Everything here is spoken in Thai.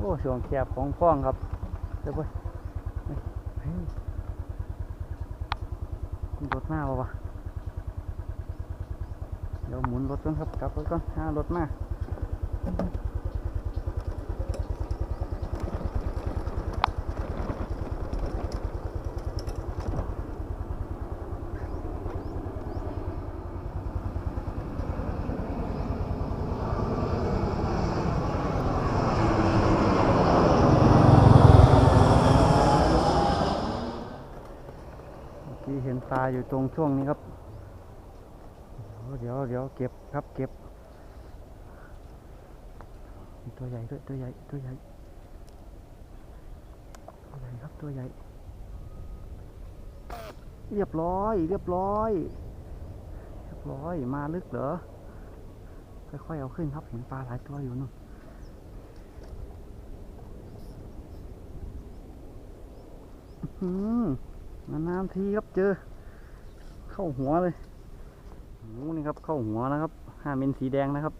โอ้ช่วงแคบของคล้องครับเดี๋ยวไปเฮ้ยเฮ้ยมีรถมาปะวะเดี๋ยวหมุนรถก่อนครับกลับรถก่อนหารถมา เมื่เห็นปลาอยู่ตรงช่วงนี้ครับ เดี๋ยวเดี๋ยวเก็บครับเก็บ ตัวใหญ่ด้วยตัวใหญ่ตัวใหญ่ตัวใหญ่ครับตัวใหญ่ เรียบร้อย เรียบร้อย เรียบร้อยมาลึกเหรอค่อยๆเอาขึ้นครับเห็นปลาหลายตัวอยู่นู่นอื้อหือ นานๆทีครับเจอ เข้าหัวเลยโอ้นี่ครับเข้าหัวนะครับห้าเมนสีแดงนะครับ